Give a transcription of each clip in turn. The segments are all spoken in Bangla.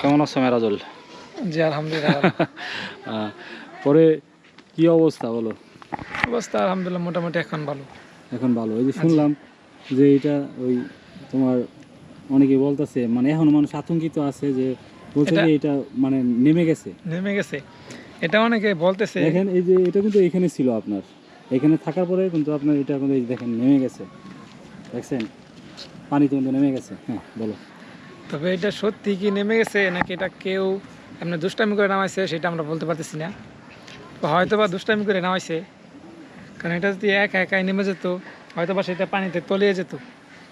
কেমন আছো মেরাজুল? জি আলহামদুলিল্লাহ পরে কি অবস্থা বলো? অবস্থা আলহামদুলিল্লাহ মোটামুটি এখন ভালো। এখন ভালো। এই যে শুনলাম যে এটা ওই তোমার অনেকে বলতেছে মানে এখন মানুষ আতঙ্কিত আছে যে বলছে যে এটা মানে নেমে গেছে। নেমে গেছে। এটা অনেকে বলতেছে দেখেন এই যে এটা কিন্তু এখানে ছিল আপনার। এখানে থাকার পরে কিন্তু আপনার এটা কিন্তু এই দেখেন নেমে গেছে। দেখছেন? পানি তো কিন্তু নেমে গেছে। হ্যাঁ বলো। তবে এটা সত্যি কি নেমে গেছে নাকি এটা কেউ এমনি দুষ্টামি করে নামাইছে, সেটা আমরা বলতে পারতেছি না। হয়তো বা দুষ্টামি করে নামাইছে, কারণ এটা যদি একা একাই নেমে যেত হয়তো বা সেটা পানিতে তলিয়ে যেত।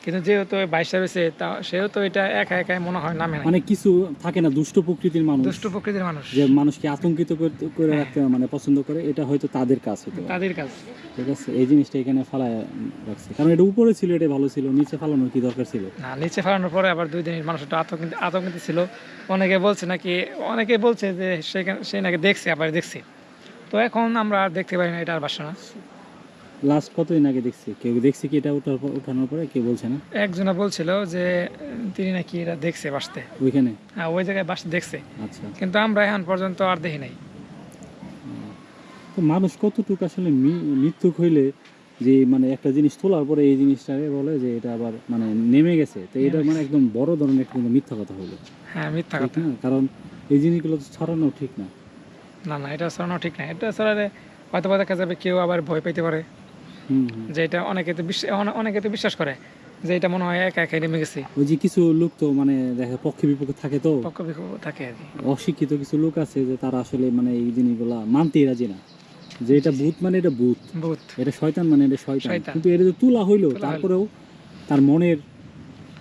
কিন্তু যেহেতু বাইশা রয়েছে তা সেও তো এটা একা একাই মনে হয় নামে না মানে কিছু থাকে না দুষ্ট প্রকৃতির মানুষ। দুষ্ট প্রকৃতির মানুষ। যে মানুষকে আতঙ্কিত করে রাখতে মানে পছন্দ করে এটা হয়তো তাদের কাজ হতে তাদের কাজ। ঠিক আছে এই জিনিসটা এখানে ফালায় রাখছে। কারণ এটা উপরে ছিল এটা ভালো ছিল নিচে ফালানোর কি দরকার ছিল? না নিচে ফেলানোর পরে আবার দুই দিনের মানুষ একটু আতঙ্কিত আতঙ্কিত ছিল। অনেকে বলছে নাকি অনেকে বলছে যে সেখানে সে নাকি দেখছে আবার দেখছে। তো এখন আমরা আর দেখতে পারি না এটা আর বাসা না লাস্ট কতদিন আগে দেখছি? কেউ দেখছি কি এটা ওঠার পর- ওঠানোর পরে? কেউ বলছে না? একজনা বলছিল যে তিনি নাকি এটা দেখছে বাসতে। ওইখানে? হ্যাঁ ওই জায়গায় বাসতে দেখছে। আচ্ছা। কিন্তু আমরা এখন পর্যন্ত আর দেখি নাই। তো মানুষ কতটুকু আসলে মি- মৃত্যুক হইলে যে মানে একটা জিনিস তোলার পরে এই জিনিসটাকে বলে যে এটা আবার মানে নেমে গেছে। তো এটা মানে একদম বড় ধরনের একটা মিথ্যা কথা হলো হ্যাঁ মিথ্যা কথা। কারণ এই জিনিসগুলো তো ছড়ানো ঠিক না। না না এটা ছড়ানো ঠিক না। এটা ছড়ালে হয়তো দেখা যাবে কেউ আবার ভয় পেতে পারে। যে এটা অনেকে তো বিশ্বাস অনেকে তো বিশ্বাস করে যে এটা মনে হয় একা একাই নেমে গেছে। ওই যে কিছু লোক তো মানে দেখে পক্ষে বিপক্ষে থাকে তো। পক্ষ বিপক্ষ থাকে আর কি। অশিক্ষিত কিছু লোক আছে যে তারা আসলে মানে এই জিনিসগুলা মানতেই রাজি না। যে এটা ভূত মানে এটা ভূত। ভূত। এটা শয়তান মানে এটা শয়তান। কিন্তু এটা যে তুলা হইল তারপরেও তার মনের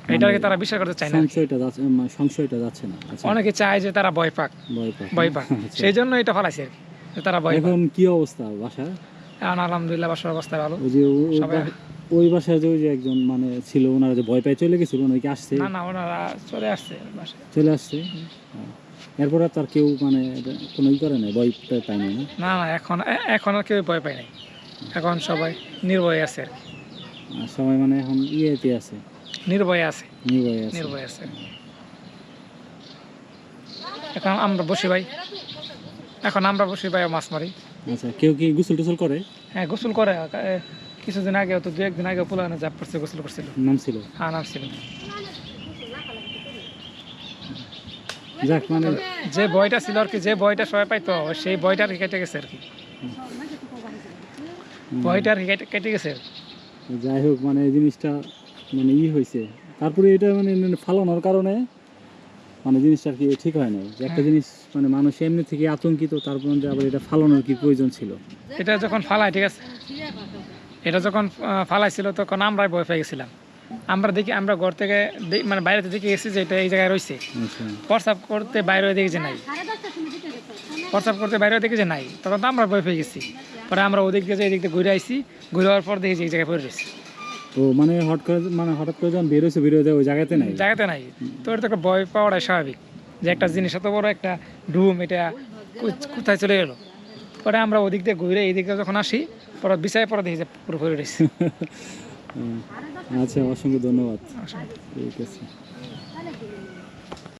এটাকে তারা বিশ্বাস করতে চায় না। সংশয়টা যাচ্ছে মানে সংশয়টা যাচ্ছে না। আচ্ছা। অনেকে চায় যে তারা ভয় পাক। ভয় পায়। ভয় পাক। আচ্ছা। সেই জন্য এটা ফালাইছে আর কি তারা ভয় এখন কি অবস্থা বাসা? এখন আলহামদুলিল্লাহ বাসার অবস্থা ভালো। সবাই ওই বাসায় যে ওই যে একজন মানে ছিল ওনারা যে ভয় পায় চলে গেছিল ওনারা কি আসছে? না না ওনারা চলে আসছে বাসায়। চলে আসছে? এরপরে তার কেউ মানে কোনো ই করে না ভয় পায় না? না? না এখন এখন আর কেউ ভয় পায় নাই। এখন সবাই নির্ভয় আছে আর কি। আর সবাই মানে এখন ইয়েতে আছে। নির্ভয় আছে। নির্ভয় আছে। নির্ভয় আছে। এখন আমরা বসি ভাই। এখন আমরা বসি ভাই মাছ মারি। আচ্ছা কেউ কি গোসল টোসল করে? হ্যাঁ গোসল করে। কিছুদিন আগে তো দু একদিন আগে পুলানে জাপ করছে গোসল করছিল। নাম ছিল? হ্যাঁ নাম ছিল। যাক মানে যে বয়টা ছিল আর কি যে বয়টা সবাই পাইতো সেই বয়টা আর কি কেটে গেছে আর কি। বয়টা আর কি কেটে- কেটে গেছে। যাই হোক মানে এই জিনিসটা মানে ই হয়েছে তারপরে এটা মানে মানে ফালানোর কারণে মানে জিনিসটা কি ঠিক হয় না যে একটা জিনিস মানে মানুষ এমনি থেকে আতঙ্কিত তারপর যে আবার এটা ফালানোর কি প্রয়োজন ছিল? এটা যখন ফালায় ঠিক আছে? এটা যখন ফালাইছিল তখন আমরাই ভয় পেয়ে গেছিলাম। আমরা দেখি আমরা ঘর থেকে মানে বাইরে থেকে গেছি যে এটা এই জায়গায় রয়েছে। আচ্ছা। প্রস্রাব করতে বাইরে দেখি যে নাই। প্রস্রাব করতে বাইরে দেখি যে নাই। তখন তো আমরা ভয় পেয়ে গেছি। পরে আমরা ওদিক দিয়ে এদিক দিয়ে ঘুরে আইছি ঘুরে হওয়ার পর দেখি যে এই জায়গায় পড়ে রয়েছে। ও মানে হঠাৎ করে মানে হঠাৎ করে যখন বেরোছে বেরোয় ওই জায়গাতে নাই? জায়গাতে নাই। তো এটা তো একটা ভয় পাওয়াটাই স্বাভাবিক যে একটা জিনিস এত বড় একটা ডুম এটা কোথায় চলে গেলো? পরে আমরা ওদিক দিয়ে ঘুরে এই দিকে যখন আসি পরে বিচারে পরে দেখি যে পুরো পড়ে আচ্ছা অসংখ্য ধন্যবাদ। ঠিক আছে।